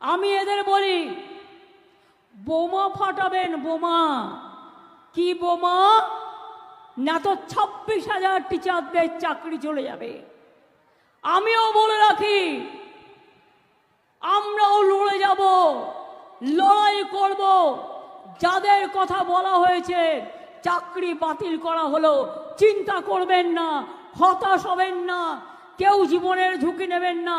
আমি এদের বলি, বোমা ফাটাবেন বোমা। কি বোমা? না তো ছাব্বিশ হাজার টিচারদের চাকরি চলে যাবে। আমিও বলে রাখি, আমরাও লড়ে যাব, লড়াই করব। যাদের কথা বলা হয়েছে, চাকরি বাতিল করা হলো, চিন্তা করবেন না, হতাশ হবেন না, কেউ জীবনের ঝুঁকি নেবেন না।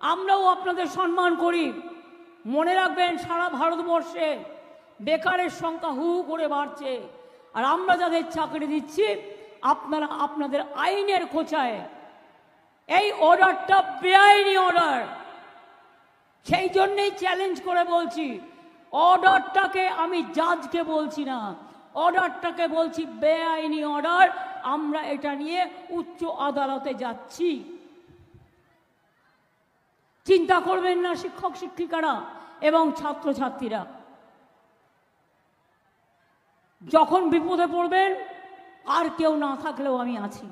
আমরাও আপনাদের সম্মান করি। মনে রাখবেন, সারা ভারতবর্ষে বেকারের সংখ্যা হু করে বাড়ছে। আর আমরা যাদের চাকরি দিচ্ছি, আপনারা আপনাদের আইনের খোঁচায়। এই অর্ডারটা বেআইনি অর্ডার। সেই জন্যেই চ্যালেঞ্জ করে বলছি, অর্ডারটাকে আমি জাজকে বলছি না। অর্ডারটাকে বলছি, বেআইনি অর্ডার। আমরা এটা নিয়ে উচ্চ আদালতে যাচ্ছি। চিন্তা করবেন না শিক্ষক, শিক্ষিকারা এবং ছাত্রছাত্রীরা। যখন বিপদে পড়বেন, আর কেউ না থাকলেও আমি আছি।